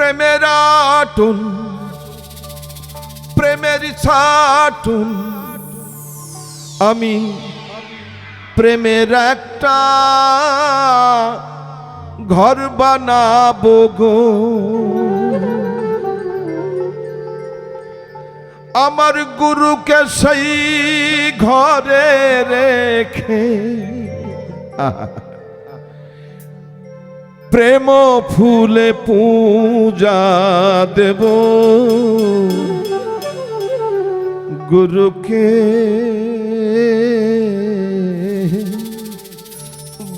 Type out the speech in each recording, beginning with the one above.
প্রেমের আটুন, প্রেমের ছাটুন আমি প্রেমের একটা ঘর বানাবো গো। আমার গুরুকে সেই ঘরে রেখে প্রেম ফুলে পূজা দেব। গুরুকে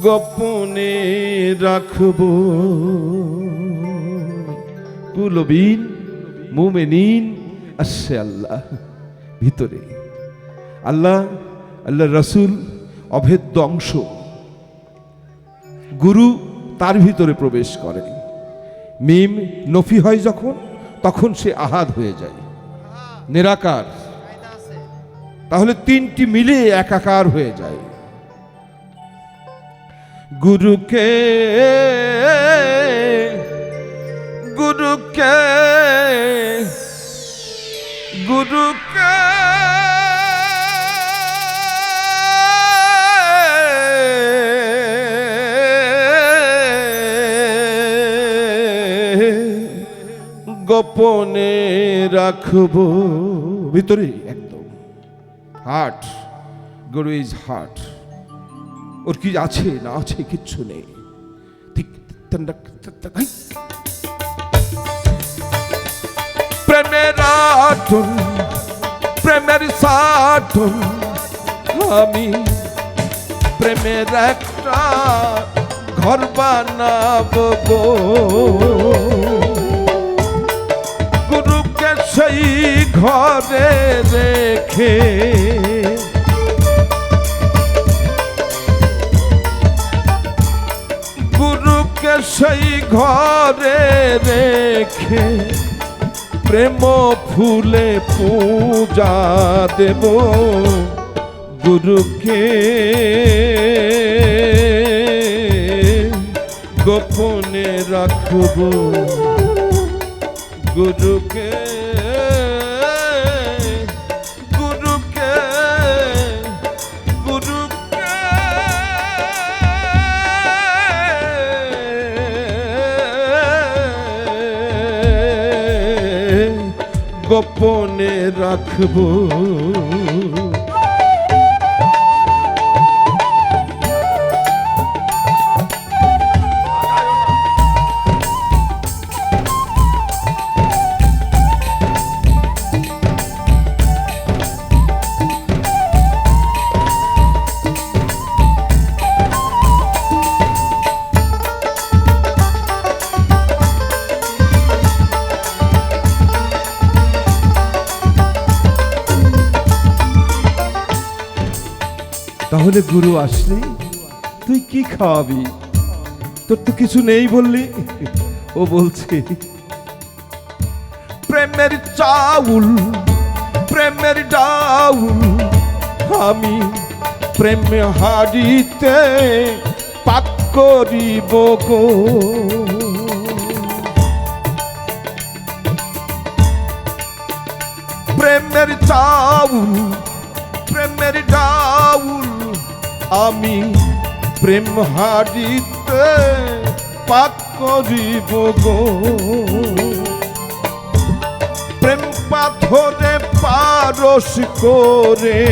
গোপনে রাখব। কুলবিন, মুমেনিন আসে আল্লাহ ভিতরে। আল্লাহ আল্লাহ রসুল অভেদ্য অংশ। গুরু তার ভিতরে প্রবেশ করে মিম নফি হয় যখন, তখন সে আহাদ হয়ে যায়। নিরাকার। তাহলে তিনটি মিলে একাকার হয়ে যায়। গুরুকে গুরুকে গুরুকে গোপনে রাখব। ভিতরে একদম। হার্ট গরু ইজ হার্ট ওর কি আছে, না আছে, কিচ্ছু নেই। ঠিক। প্রেমের আটন প্রেমের সাটন আমি প্রেমের একটা ঘর বানাবো। সেই ঘরে রেখে গুরুকে সেই ঘরে রেখে প্রেম ফুলে পূজা দেব গুরুকে। গোপনে রাখব গুরুকে গুরুকে গুরুকে। গোপনে রাখব তাহলে গুরু আসলে তুই কি খাওয়াবি? তোর তো কিছু নেই বললি। ও বলছে, প্রেমের চাউল, প্রেমের ডাউল, আমি প্রেম হারিতে পাক করিব গো। প্রেমের চাউল, প্রেমের ডাউল আমি প্রেম হারিতে পাক করিব গো। প্রেম পাথরে পারস করে।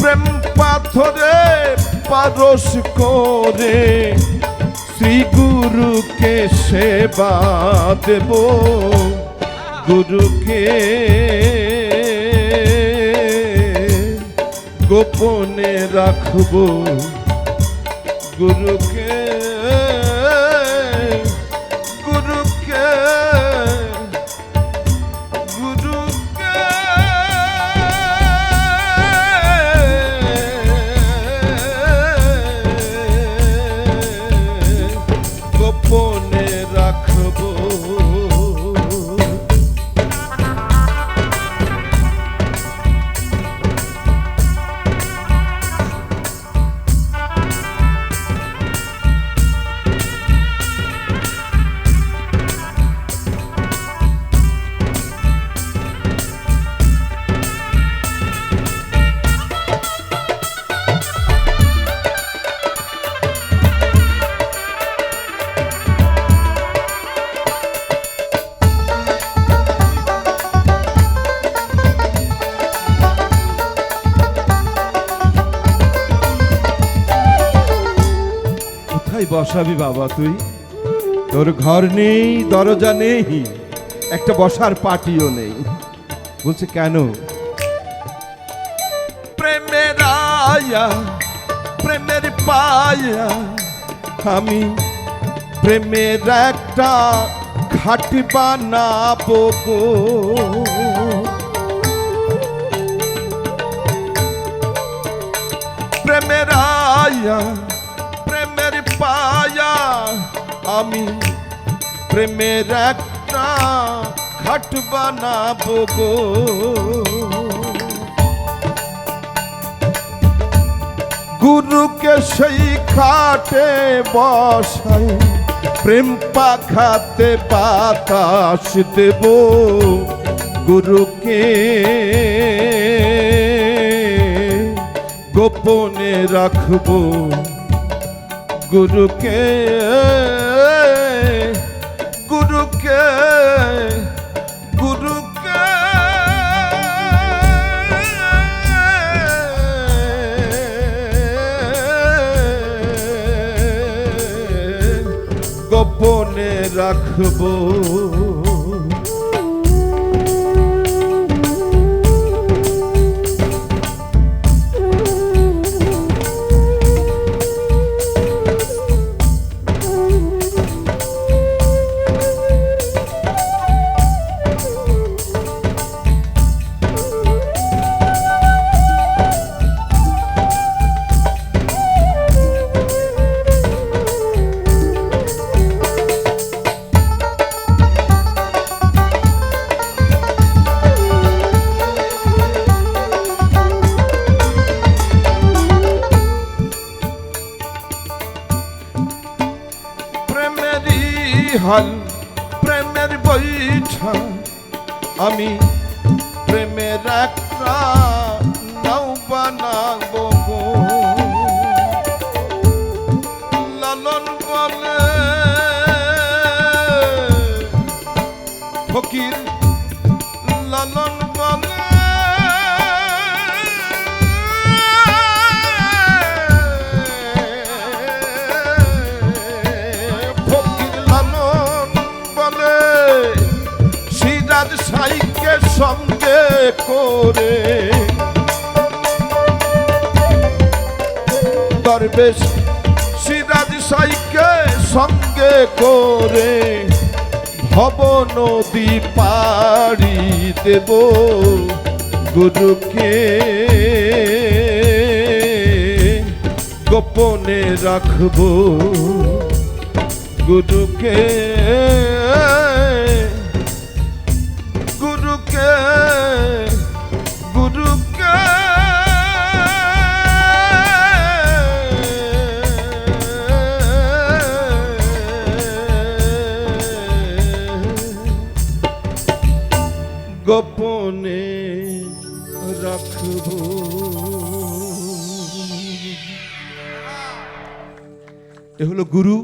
প্রেম পাথরে পারস করে। শ্রী গুরুকে সেবা দেব। গুরুকে গোপনে রাখব। গুরুকে গুরুকে গুরুকে। গোপনে রাখব। বসাবি বাবা তুই। তোর ঘর নেই, দরজা নেই, একটা বসার পাটিও নেই। বলছে, কেন? প্রেমের আয়া, প্রেমের পায়া, আমি প্রেমের একটা খাটি বানাবো প্রেমের আয়া আমি প্রেমের একটা খাট বানাবো গো। গুরুকে সেই খাটে বসাই, প্রেম পাখাতে বাতাস দেব গুরুকে। গোপনে রাখব গুরুকে। গুরুকে গুরুকে। গোপনে রাখব হাল প্রেমের বৈঠা। আমি প্রেমের একটা নাও বানাবো। দরবেশ সিরাজ সাইকে সঙ্গে করে ভব নদী পাড়ি দেব গুরুকে গোপনে রাখব। গুরুকে এ হলো গুরু